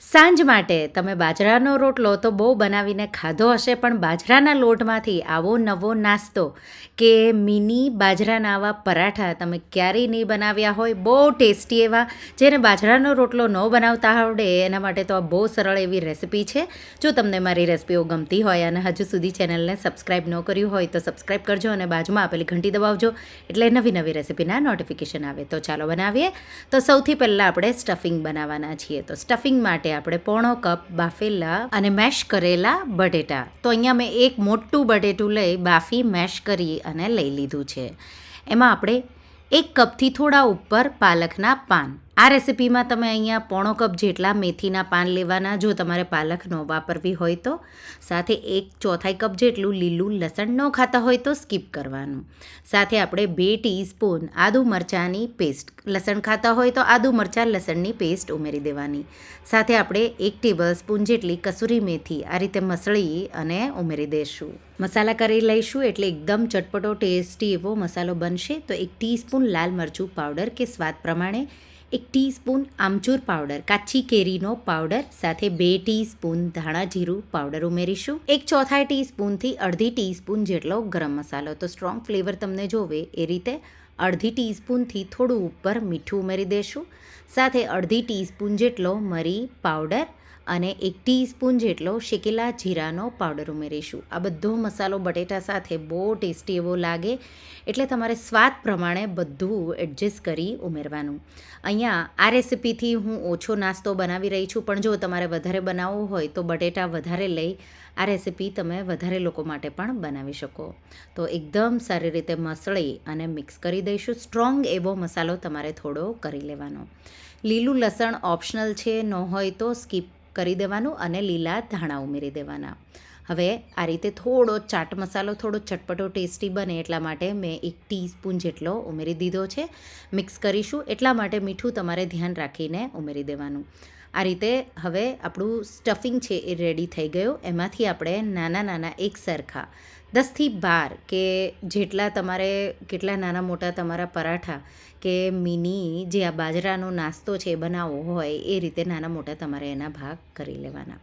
સાંજ માટે તમે બાજરાનો રોટલો તો બહુ બનાવીને ખાધો હશે, પણ બાજરાના લોટમાંથી આવો નવો નાસ્તો કે મિની બાજરાના આવા પરાઠા તમે ક્યારેય નહીં બનાવ્યા હોય, બહુ ટેસ્ટી એવા. જેને બાજરાનો રોટલો ન બનાવતા આવડે, એના માટે તો આ બહુ સરળ એવી રેસિપી છે. જો તમને મારી રેસિપીઓ ગમતી હોય અને હજુ સુધી ચેનલને સબસ્ક્રાઈબ ન કર્યું હોય, તો સબસ્ક્રાઈબ કરજો અને બાજુમાં આપેલી ઘંટી દબાવજો, એટલે નવી નવી રેસિપીના નોટિફિકેશન આવે. તો ચાલો બનાવીએ. તો સૌથી પહેલાં આપણે સ્ટફિંગ બનાવવાના છીએ. તો સ્ટફિંગ માટે આપણે પોણો કપ બાફેલા અને મેશ કરેલા બટેટા. તો અહીંયા મેં એક મોટું બટેટું લઈ બાફી, મેશ કરી અને લઈ લીધું છે. એમાં આપણે એક કપથી થોડા ઉપર પાલકના પાન આ રેસિપીમાં તમે અહીંયા પોણો કપ જેટલા મેથીના પાન લેવાના. જો તમારે પાલક ન વાપરવી હોય તો. સાથે એક ચોથાઈ કપ જેટલું લીલું લસણ ન ખાતા હોય તો સ્કીપ કરવાનું. સાથે આપણે બે ટીસ્પૂન આદુ મરચાંની પેસ્ટ, લસણ ખાતા હોય તો આદુ મરચાં, લસણની પેસ્ટ ઉમેરી દેવાની. સાથે આપણે એક ટેબલ સ્પૂન જેટલી કસૂરી મેથી આ રીતે મસળી અને ઉમેરી દઈશું મસાલા કરી લઈશું એટલે એકદમ ચટપટો ટેસ્ટી એવો મસાલો બનશે. તો એક ટીસ્પૂન લાલ મરચું પાવડર કે સ્વાદ પ્રમાણે એક ટીસ્પૂન આમચૂર પાવડર, કાચી કેરીનો પાવડર, સાથે બે ટીસ્પૂન ધાણા જીરું પાવડર ઉમેરીશું. એક ચોથાઈ ટીસ્પૂનથી અડધી ટીસ્પૂન જેટલો ગરમ મસાલો. તો સ્ટ્રોંગ ફ્લેવર તમને જોવે એ રીતે અડધી ટીસ્પૂનથી થોડું ઉપર મીઠું ઉમેરી દેશું. સાથે અડધી ટીસ્પૂન જેટલો મરી પાવડર અને એક ટીસ્પૂન જેટલો શેકેલા જીરાનો પાવડર ઉમેરીશું. આ બધો મસાલો બટેટા સાથે બહુ ટેસ્ટી એવો લાગે, એટલે તમારે સ્વાદ પ્રમાણે બધું એડજસ્ટ કરી ઉમેરવાનું. અહીંયા આ રેસીપીથી હું ઓછો નાસ્તો બનાવી રહી છું, પણ જો તમારે વધારે બનાવવો હોય તો બટેટા વધારે લઈ આ રેસીપી તમે વધારે લોકો માટે પણ બનાવી શકો. તો એકદમ સારી રીતે મસળી અને મિક્સ કરી દઈશું. સ્ટ્રોંગ એવો મસાલો તમારે થોડો કરી લેવાનો. લીલું લસણ ઓપ્શનલ છે, ન હોય તો સ્કીપ કરી દેવાનું અને લીલા ધાણા ઉમેરી દેવાના. હવે આ રીતે થોડો ચાટ મસાલો, થોડો ચટપટો ટેસ્ટી બને એટલા માટે મેં એક ટીસ્પૂન જેટલો ઉમેરી દીધો છે. મિક્સ કરીશું એટલા માટે મીઠું તમારે ધ્યાન રાખીને ઉમેરી દેવાનું. આ રીતે હવે આપણું સ્ટફિંગ છે એ રેડી થઈ ગયું. એમાંથી આપણે નાના નાના એક સરખા દસથી બાર કે જેટલા તમારે, કેટલા નાના મોટા તમારા પરાઠા કે મિની જે આ બાજરાનો નાસ્તો છે બનાવવો હોય એ રીતે નાના મોટા તમારે એના ભાગ કરી લેવાના.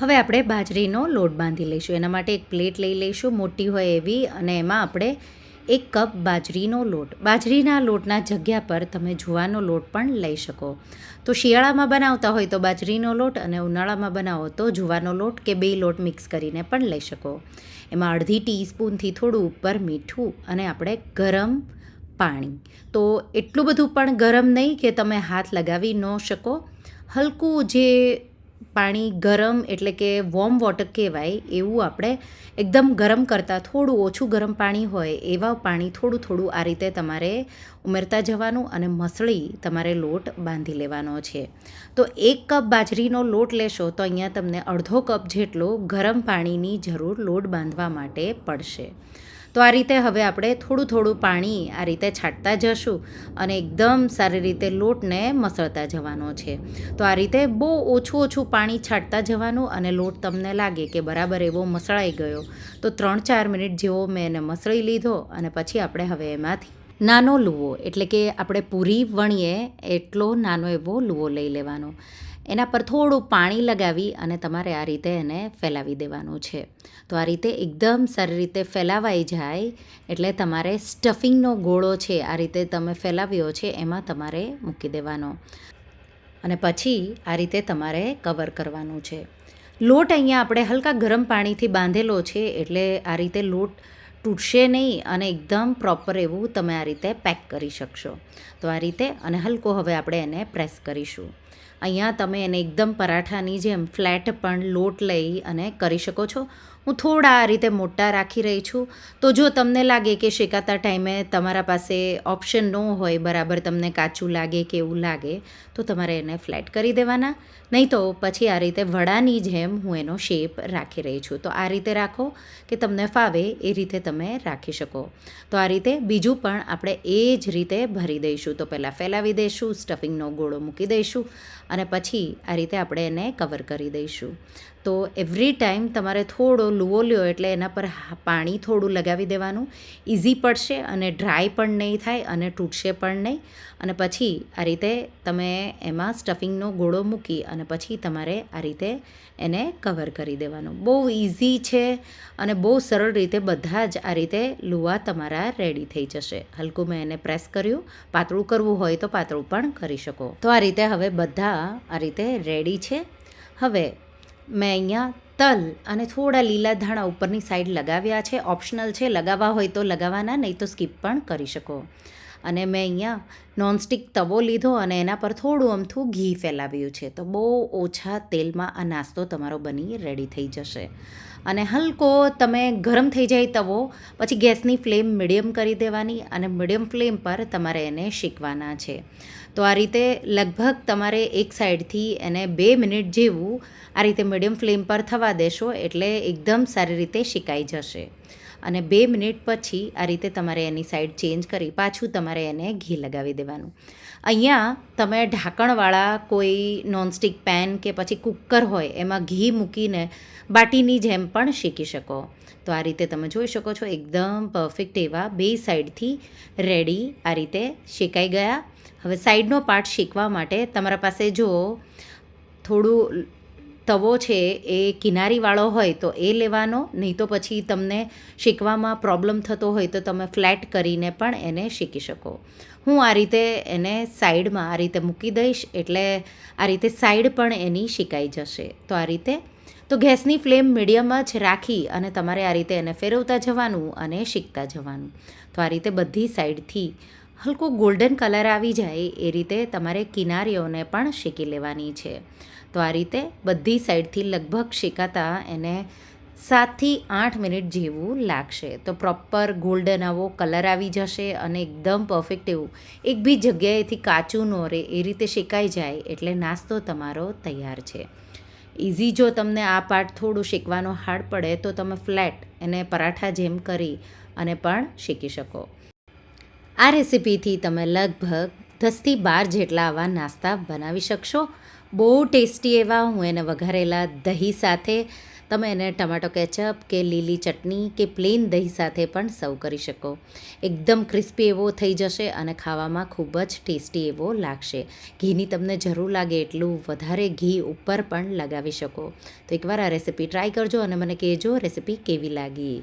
હવે આપણે બાજરીનો લોટ બાંધી લઈશું. એના માટે એક પ્લેટ લઈ લઈશું. મોટી હોય એવી અને એમાં આપણે એક કપ બાજરીનો લોટ. બાજરીના લોટના જગ્યા પર તમે જુવાનો લોટ પણ લઈ શકો. તો શિયાળામાં બનાવતા હોય તો બાજરીનો લોટ અને ઉનાળામાં બનાવો તો જુવાનો લોટ કે બે લોટ મિક્સ કરીને પણ લઈ શકો. એમાં અડધી ટીસ્પૂનથી થોડું ઉપર મીઠું અને આપણે ગરમ પાણી. તો એટલું બધું પણ ગરમ નહીં કે તમે હાથ લગાવી ન શકો. હલકું જે પાણી ગરમ એટલે કે વોર્મ વોટર કહેવાય, એવું આપણે એકદમ ગરમ કરતાં થોડું ઓછું ગરમ પાણી હોય, એવા પાણી થોડું થોડું આ રીતે તમારે ઉમેરતા જવાનું અને મસળી તમારે લોટ બાંધી લેવાનો છે. તો એક કપ બાજરીનો લોટ લેશો તો અહીંયા તમને અડધો કપ જેટલો ગરમ પાણીની જરૂર લોટ બાંધવા માટે પડશે. તો આ રીતે હવે આપણે થોડું થોડું પાણી આ રીતે છાંટતા જશું અને એકદમ સારી રીતે લોટને મસળતા જવાનો છે. તો આ રીતે બહુ ઓછું ઓછું પાણી છાંટતા જવાનું અને લોટ તમને લાગે કે બરાબર એવો મસળાઈ ગયો, તો ત્રણ ચાર મિનિટ જેવો મેં એને મસળી લીધો અને પછી આપણે હવે એમાંથી નાનો લુવો, એટલે કે આપણે પૂરી વણીએ એટલો નાનો એવો લુવો લઈ લેવાનો. એના પર થોડું પાણી લગાવી અને તમારે આ રીતે એને ફેલાવી દેવાનું છે. તો આ રીતે એકદમ સારી રીતે ફેલાવાઈ જાય એટલે તમારે સ્ટફિંગનો ગોળો છે આ રીતે તમે ફેલાવ્યો છે એમાં તમારે મૂકી દેવાનો. અને પછી આ રીતે તમારે કવર કરવાનું છે. લોટ અહીંયા આપણે હલકા ગરમ પાણીથી બાંધેલો છે એટલે આ રીતે લોટ તૂટશે નહીં અને એકદમ પ્રોપર એવું તમે આ રીતે પેક કરી શકશો. તો આ રીતે અને હલકો હવે આપણે એને પ્રેસ કરીશું. અહીંયા તમે એને એકદમ પરાઠાની જેમ ફ્લેટ પણ લોટ લઈ અને કરી શકો છો. હું થોડા આ રીતે મોટા રાખી રહી છું. તો જો તમને લાગે કે શેકાતા ટાઈમે તમારા પાસે ઓપ્શન ન હોય, બરાબર તમને કાચું લાગે કે એવું લાગે, તો તમારે એને ફ્લેટ કરી દેવાના. નહીં તો પછી આ રીતે વડાની જેમ હું એનો શેપ રાખી રહી છું. તો આ રીતે રાખો કે તમને ફાવે એ રીતે તમે રાખી શકો. તો આ રીતે બીજું પણ આપણે એ જ રીતે ભરી દઈશું. તો પહેલાં ફેલાવી દઈશું, સ્ટફિંગનો ગોળો મૂકી દઈશું અને પછી આ રીતે આપણે એને કવર કરી દઈશું. તો એવરી ટાઈમ તમારે થોડો લુવો લ્યો એટલે એના પર પાણી થોડું લગાવી દેવાનું. ઇઝી પડશે અને ડ્રાય પણ નહીં થાય અને તૂટશે પણ નહીં. અને પછી આ રીતે તમે એમાં સ્ટફિંગનો ગોળો મૂકી અને પછી તમારે આ રીતે એને કવર કરી દેવાનું. બહુ ઇઝી છે અને બહુ સરળ રીતે બધા જ આ રીતે લુવા તમારા રેડી થઈ જશે. હલકું મેં એને પ્રેસ કર્યું. પાતળું કરવું હોય તો પાતળું પણ કરી શકો. તો આ રીતે હવે બધા આ રીતે રેડી છે. હવે મેં અહીંયા તલ અને થોડા લીલા ધાણા ઉપરની સાઈડ લગાવ્યા છે. ઓપ્શનલ છે, લગાવવા હોય તો લગાવવાના, નહીં તો સ્કીપ પણ કરી શકો. અને મેં અહીંયા નોનસ્ટિક તવો લીધો અને એના પર થોડું અમથું ઘી ફેલાવ્યું છે. તો બહુ ઓછા તેલમાં આ નાસ્તો તમારો બની રેડી થઈ જશે. અને હલકો તમે ગરમ થઈ જાય તવો, પછી ગેસની ફ્લેમ મીડિયમ કરી દેવાની અને મીડિયમ ફ્લેમ પર તમારે એને શેકવાના છે. તો આ રીતે લગભગ તમારે એક સાઈડથી એને બે મિનિટ જેવું આ રીતે મીડિયમ ફ્લેમ પર થવા દેશો એટલે એકદમ સારી રીતે શેકાઈ જશે. અને બે મિનિટ પછી આ રીતે તમારે એની સાઈડ ચેન્જ કરી પાછું તમારે એને ઘી લગાવી દેવાનું. અહીંયા તમે ઢાંકણવાળા કોઈ નોનસ્ટિક પેન કે પછી કુકર હોય, એમાં ઘી મૂકીને બાટીની જેમ પણ શેકી શકો. તો આ રીતે તમે જોઈ શકો છો, એકદમ પરફેક્ટ એવા બે સાઈડથી રેડી આ રીતે શેકાઈ ગયા. હવે સાઈડનો પાર્ટ શેકવા માટે તમારા પાસે જો થોડું તવો છે એ કિનારીવાળો હોય તો એ લેવાનો, નહીં તો પછી તમને શીખવામાં પ્રોબ્લેમ થતો હોય તો તમે ફ્લેટ કરીને પણ એને શીખી શકો. હું આ રીતે એને સાઈડમાં આ રીતે મૂકી દઈશ એટલે આ રીતે સાઈડ પણ એની શીખાઈ જશે. તો આ રીતે, તો ગેસની ફ્લેમ મીડિયમ જ રાખી અને તમારે આ રીતે એને ફેરવતા જવાનું અને શીખતા જવાનું. તો આ રીતે બધી સાઈડથી હલકો ગોલ્ડન કલર આવી જાય એ રીતે તમારે કિનારીઓને પણ શેકી લેવાની છે. તો આ રીતે બધી સાઈડથી લગભગ શેકાતા એને સાતથી આઠ મિનિટ જેવું લાગશે. તો પ્રોપર ગોલ્ડન આવો કલર આવી જશે અને એકદમ પરફેક્ટ એવું એક બી જગ્યાએથી કાચું ન રહે એ રીતે શેકાઈ જાય એટલે નાસ્તો તમારો તૈયાર છે. ઇઝી જો તમને આ પાર્ટ થોડું શેકવાનો હાર્ડ પડે તો તમે ફ્લેટ એને પરાઠા જેમ કરી અને પણ શેકી શકો. આ રેસિપીથી તમે લગભગ દસથી બાર જેટલા આવા નાસ્તા બનાવી શકશો. બહુ ટેસ્ટી એવા, હું એને વઘારેલા દહીં સાથે, તમે એને ટમાટો કેચઅપ કે લીલી ચટણી કે પ્લેન દહીં સાથે પણ સર્વ કરી શકો. એકદમ ક્રિસ્પી એવો થઈ જશે અને ખાવામાં ખૂબ જ ટેસ્ટી એવો લાગશે. ઘીની તમને જરૂર લાગે એટલું વધારે ઘી ઉપર પણ લગાવી શકો. તો એકવાર આ રેસિપી ટ્રાય કરજો અને મને કહેજો રેસીપી કેવી લાગી.